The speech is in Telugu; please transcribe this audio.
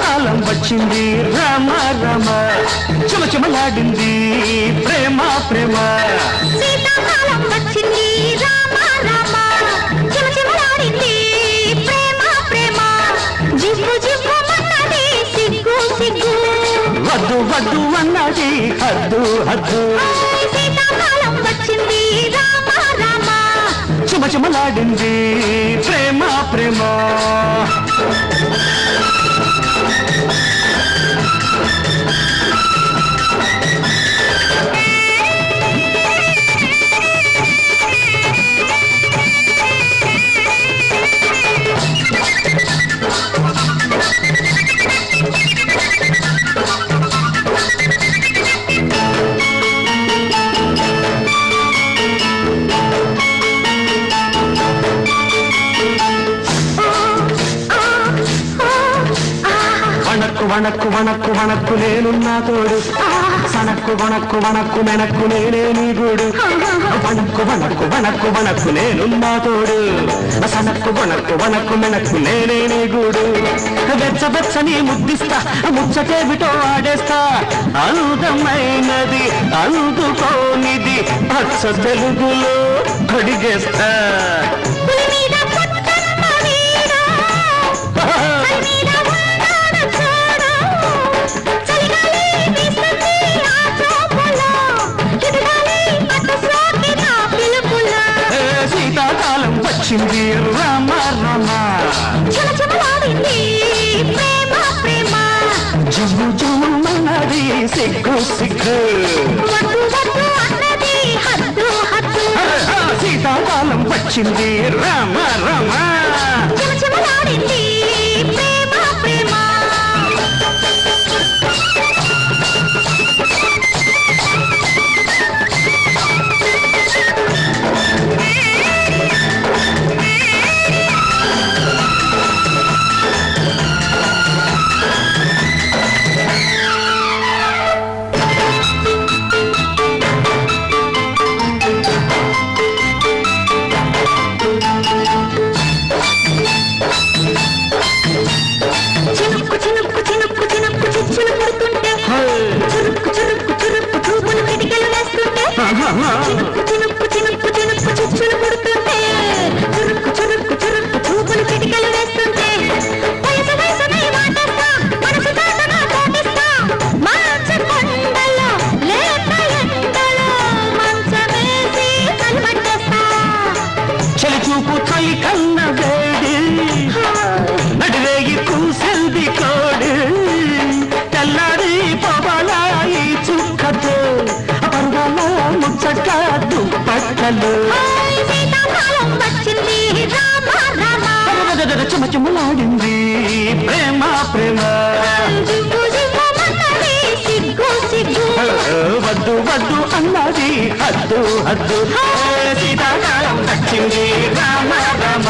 వచ్చింది. రామ రామ చుమచుమలాడింది. ప్రేమ ప్రేమ. శీతాకాలం వచ్చింది. రామ రామ చిమచిమలాడింది. ప్రేమ ప్రేమ. సిగ్గు సిగ్గు. వద్దు వద్దు అన్నది. హద్దు హద్దు. శీతాకాలం వచ్చింది. రామ రామ. చుమచుమలాడింది. వణక్కు వణక్కు వణక్కు వణక్కు నేనున్నా తోడు. సనక్కు వణక్కు వణక్కు మెనక్కు నేనే నీ గూడు. వణక్కు వణక్కు వణక్కు వణక్కు నేనున్నా తోడు. సనక్కు వణక్కు వణక్కు మెనక్కు నేనే నీ గూడు. వెచ్చ వెచ్చని ముద్దిస్తా ముచ్చటేమిటో ఆడేస్తా. అందమైనది అందుకోనిది పచ్చ తెలుగులో అడిగేస్తా వచ్చింది రామ రామ ప్రేమ ప్రేమ. జుమ్మన్నది సిగ్గు సిగ్గు. శీతాకాలం వచ్చింది రామ రామ 你看 వచ్చింది. రామ చుమచుమలాడింది ప్రేమ ప్రేమ. వద్దు వద్దు అన్నది. హద్దు హద్దు. సీతాకాలం దక్కింది రామ రామ.